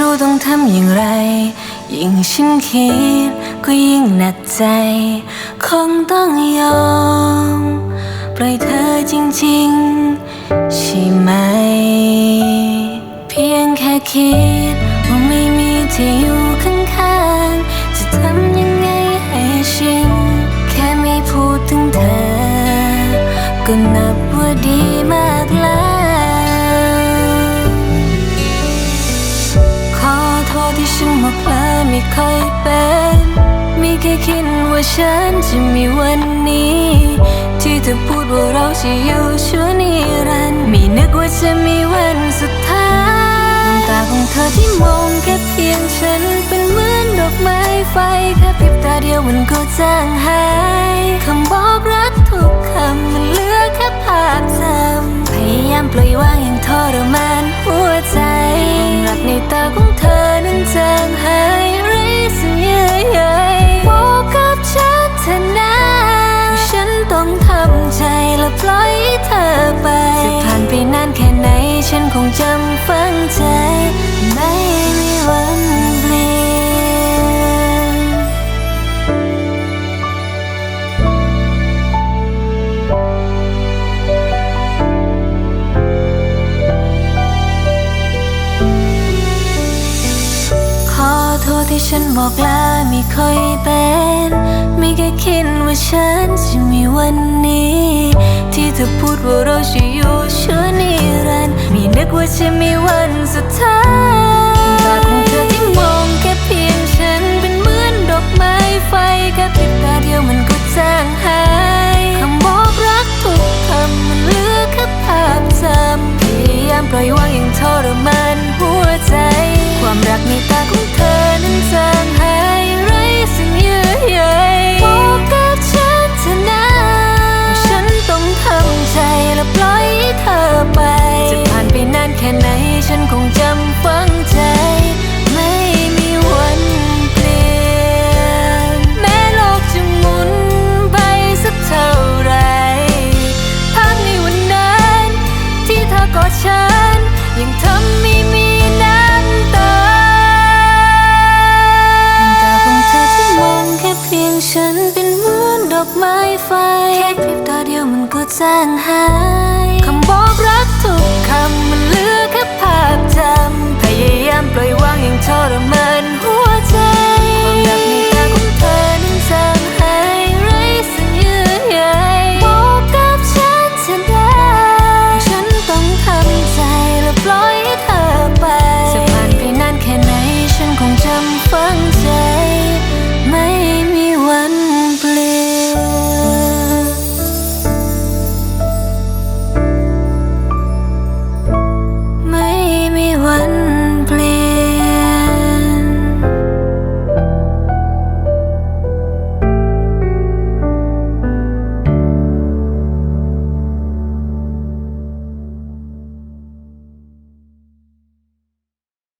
รู้ต้องทำอย่างไร ยิ่งฉันคิดก็ยิ่งหนักใจ คงต้องยอมปล่อยเธอจริงๆ ใช่ไหม เพียงแค่คิดว่าไม่มีที่อยู่ข้างๆ จะทำยังไงให้ชิน แค่ไม่พูดถึงเธอ ก็นับว่าดีมากแล้ว ที่ฉันบอกลาไม่ค่อยเป็น ไม่เคยคิดว่าฉันจะมีวันนี้ ที่เธอพูดว่าเราจะอยู่ชั่วนิรันดร์ไม่นึกว่าจะมีวันสุดท้ายตาของเธอที่มองแค่เพียงฉันเป็นเหมือนดอกไม้ไฟแค่พริบตาเดียวมันก็จางหายคำบอกรักทุกคำมันเหลือแค่ภาพจำพยายามปล่อยวางอย่างทรมานหัว และปล่อยเธอไป จะผ่านไปนานแค่ไหน ฉันคงจำฝังใจไม่ ที่ฉันบอกลาไม่ค่อยเป็น ไม่เคยคิดว่าฉันจะมีวันนี้ ที่เธอพูดว่าเราจะอยู่ชั่วนิรันดร์ไม่นึกว่าจะมีวันสุดท้าย ฉันเป็นเหมือนดอกไม้ไฟแค่พริบตาเดียวมันก็จางหาย คำบอกรักทุกคำ